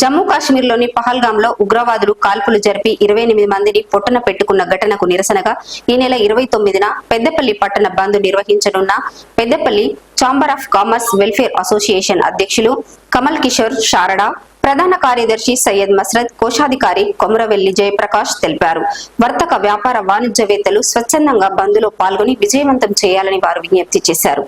జమ్మూ కాశ్మీర్లోని పహల్గాంలో ఉగ్రవాదులు కాల్పులు జరిపి ఇరవై ఎనిమిది మందిని పొట్టన పెట్టుకున్న ఘటనకు నిరసనగా ఈ నెల ఇరవై తొమ్మిదిన పెద్దపల్లి పట్టణ బంద్ నిర్వహించనున్న Peddapalli chamber of commerce welfare association అధ్యక్షులు కమల్ కిషోర్ శారడా ప్రధాన కార్యదర్శి సయ్యద్ మస్రద్ కోశాధికారి కొమరవెల్లి జయప్రకాష్ తెలిపారు. వర్తక వ్యాపార వాణిజ్యవేత్తలు స్వచ్ఛందంగా బంద్లో పాల్గొని విజయవంతం చేయాలని వారు విజ్ఞప్తి చేశారు.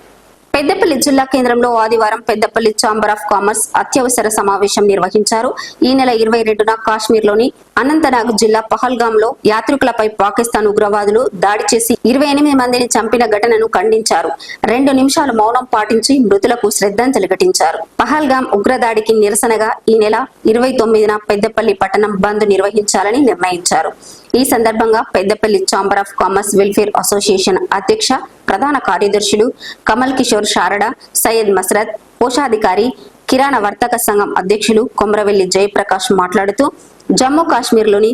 పెద్దపల్లి జిల్లా కేంద్రంలో ఆదివారం పెద్దపల్లి ఛాంబర్ ఆఫ్ కామర్స్ అత్యవసర సమావేశం నిర్వహించారు. ఈ నెల ఇరవై రెండున కాశ్మీర్లోని అనంతనాగ్ జిల్లా పహల్గాంలో యాత్రికులపై పాకిస్తాన్ ఉగ్రవాదులు దాడి చేసి ఇరవై ఎనిమిది మందిని చంపిన ఘటనను ఖండించారు. రెండు నిమిషాలు మౌనం పాటించి మృతులకు శ్రద్ధాంజలి ఘటించారు. పహల్గాం ఉగ్రదాడికి నిరసనగా ఈ నెల ఇరవై తొమ్మిదిన పెద్దపల్లి పట్టణం బంద్ నిర్వహించాలని నిర్ణయించారు. ఈ సందర్భంగా Peddapalli chamber of commerce welfare association అధ్యక్ష ప్రధాన కార్యదర్శులు కమల్ కిషోర్ శారడా సయ్యద్ మసరత్ కోశాధికారి కిరాణా వర్తక సంఘం అధ్యక్షులు కొమరవెల్లి జయప్రకాష్ మాట్లాడుతూ జమ్మూ కాశ్మీర్లోని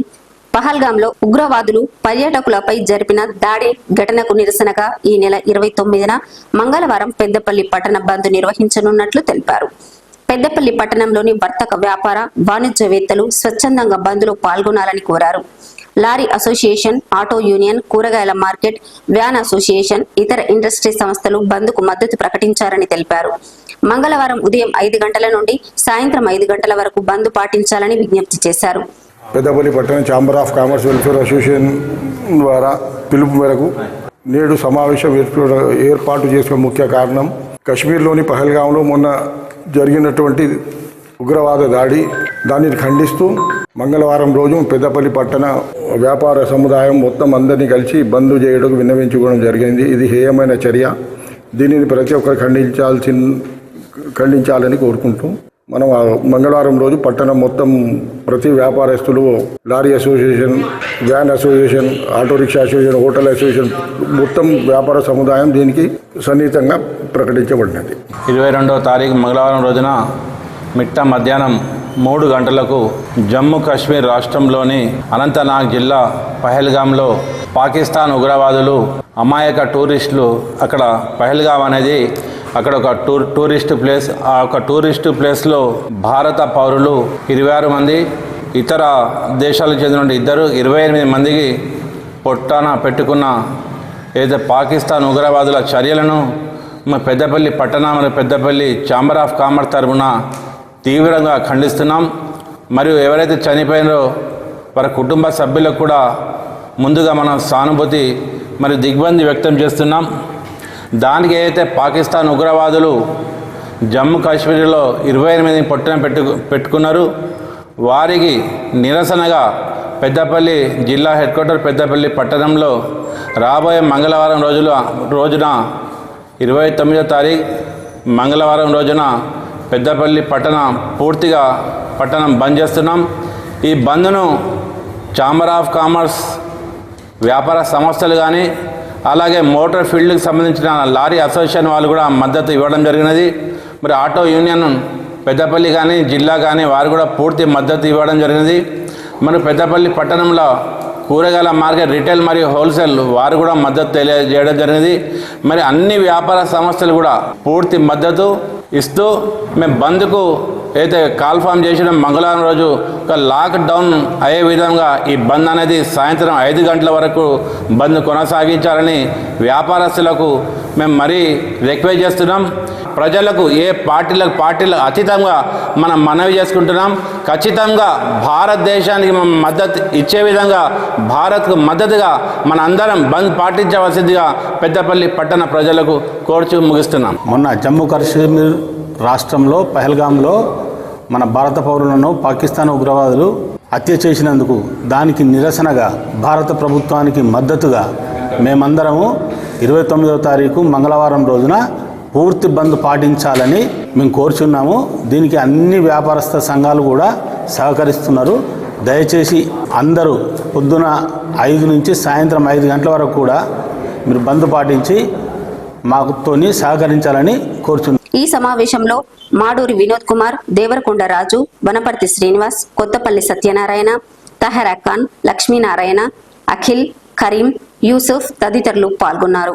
పహల్గాంలో ఉగ్రవాదులు పర్యాటకులపై జరిపిన దాడి ఘటనకు నిరసనగా ఈ నెల ఇరవై తొమ్మిదిన మంగళవారం పెద్దపల్లి పట్టణ బంద్ నిర్వహించనున్నట్లు తెలిపారు. పెద్దపల్లి పట్టణంలోని వర్తక వ్యాపార వాణిజ్యవేత్తలు స్వచ్ఛందంగా బంద్లో పాల్గొనాలని కోరారు. లారీ అసోసియేషన్ ఆటో యూనియన్ కూరగాయల మార్కెట్ వ్యాన్ అసోసియేషన్ ఇతర ఇండస్ట్రీ సంస్థలు బంద్కు మద్దతు ప్రకటించారని తెలిపారు. మంగళవారం ఉదయం ఐదు గంటల నుండి సాయంత్రం ఐదు గంటల వరకు బంద్ పాటించాలని విజ్ఞప్తి చేశారు. పెద్దపల్లి పట్టణం chamber of commerce welfare association ద్వారా పిలుపు మేరకు నేడు సమావేశం ఏర్పాటు చేసిన ముఖ్య కారణం కశ్మీర్లోని పహల్గాంలో మొన్న జరిగినటువంటి ఉగ్రవాద దాడి. దానిని ఖండిస్తూ మంగళవారం రోజు పెద్దపల్లి పట్టణ వ్యాపార సముదాయం మొత్తం అందరినీ కలిసి బంద్ చేయడం విన్నవించుకోవడం జరిగింది. ఇది హేయమైన చర్య. దీనిని ప్రతి ఒక్కరు ఖండించాల్సి ఖండించాలని కోరుకుంటూ మనం మంగళవారం రోజు పట్టణం మొత్తం ప్రతి వ్యాపారస్తులు lorry association van association auto rickshaw association hotel association మొత్తం వ్యాపార సముదాయం దీనికి సన్నిహితంగా ప్రకటించబడినది. ఇరవై రెండవ తారీఖు మంగళవారం రోజున మిట్ట మధ్యాహ్నం మూడు గంటలకు జమ్మూ కాశ్మీర్ రాష్ట్రంలోని అనంతనాగ్ జిల్లా పహల్గాంలో పాకిస్తాన్ ఉగ్రవాదులు అమాయక టూరిస్టులు అక్కడ పహల్గాం అనేది అక్కడ ఒక టూర్ టూరిస్ట్ ప్లేస్. ఆ ఒక టూరిస్ట్ ప్లేస్లో భారత పౌరులు ఇరవై ఆరు మంది ఇతర దేశాలకు చెందిన ఇద్దరు ఇరవై ఎనిమిది మందికి పొట్టాన పెట్టుకున్న ఏదైతే పాకిస్తాన్ ఉగ్రవాదుల చర్యలను పెద్దపల్లి పట్టణ మరియు పెద్దపల్లి ఛాంబర్ ఆఫ్ కామర్స్ తరఫున తీవ్రంగా ఖండిస్తున్నాం. మరియు ఎవరైతే చనిపోయినారో వారి కుటుంబ సభ్యులకు కూడా ముందుగా మనం సానుభూతి మరియు దిగ్బంధి వ్యక్తం చేస్తున్నాం. దానికి ఏదైతే పాకిస్తాన్ ఉగ్రవాదులు జమ్మూ కాశ్మీర్లో ఇరవై ఎనిమిది పొట్టున పెట్టు పెట్టుకున్నారు వారికి నిరసనగా పెద్దపల్లి జిల్లా హెడ్ క్వార్టర్ పెద్దపల్లి పట్టణంలో రాబోయే మంగళవారం రోజుల రోజున ఇరవై తొమ్మిదో తారీఖు మంగళవారం రోజున పెద్దపల్లి పట్టణం పూర్తిగా పట్టణం బంద్ చేస్తున్నాం. ఈ బంద్ను ఛాంబర్ ఆఫ్ కామర్స్ వ్యాపార సంస్థలు కానీ అలాగే మోటార్ ఫీల్డ్కి సంబంధించిన లారీ అసోసియేషన్ వాళ్ళు కూడా మద్దతు ఇవ్వడం జరిగినది. మరి ఆటో యూనియన్ పెద్దపల్లి కానీ జిల్లా కానీ వారు కూడా పూర్తి మద్దతు ఇవ్వడం జరిగినది. మరి పెద్దపల్లి పట్టణంలో కూరగాయల మార్కెట్ రిటైల్ మరియు హోల్సేల్ వారు కూడా మద్దతు తెలియజేయడం జరిగింది. మరి అన్ని వ్యాపార సంస్థలు కూడా పూర్తి మద్దతు ఇస్తూ మేము బంద్కు అయితే కాల్ఫామ్ చేసిన. మంగళవారం రోజు ఒక లాక్డౌన్ అయ్యే విధంగా ఈ బంద్ అనేది సాయంత్రం ఐదు గంటల వరకు బంద్ కొనసాగించాలని వ్యాపారస్తులకు మేము మరీ రిక్వెస్ట్ చేస్తున్నాం. ప్రజలకు ఏ పార్టీలకు పార్టీలకు అతీతంగా మనం మనవి చేసుకుంటున్నాం. ఖచ్చితంగా భారతదేశానికి మనం మద్దతు ఇచ్చే విధంగా భారత్కు మద్దతుగా మన అందరం బంద్ పాటించవలసిందిగా పెద్దపల్లి పట్టణ ప్రజలకు కోర్చు ముగిస్తున్నాం. మొన్న జమ్మూ కాశ్మీర్ రాష్ట్రంలో పహల్గాంలో మన భారత పౌరులను పాకిస్తాన్ ఉగ్రవాదులు హత్య చేసినందుకు దానికి నిరసనగా భారత ప్రభుత్వానికి మద్దతుగా మేమందరము ఇరవై తొమ్మిదవ తారీఖు మంగళవారం రోజున పూర్తి బంద్ పాటించాలని మేము కోరుచున్నాము. దీనికి అన్ని వ్యాపారస్థ సంఘాలు కూడా సహకరిస్తున్నారు. దయచేసి అందరూ పొద్దున ఐదు నుంచి సాయంత్రం ఐదు గంటల వరకు కూడా మీరు బంద్ పాటించి మాకుతోని సహకరించాలని కోరుచున్నాం ఈ సమావేశంలో మాడూరి వినోద్ కుమార్ దేవరకొండ రాజు వనపర్తి శ్రీనివాస్ కొత్తపల్లి సత్యనారాయణ తహరా ఖాన్ లక్ష్మీనారాయణ అఖిల్ కరీం యూసుఫ్ తదితరులు పాల్గొన్నారు.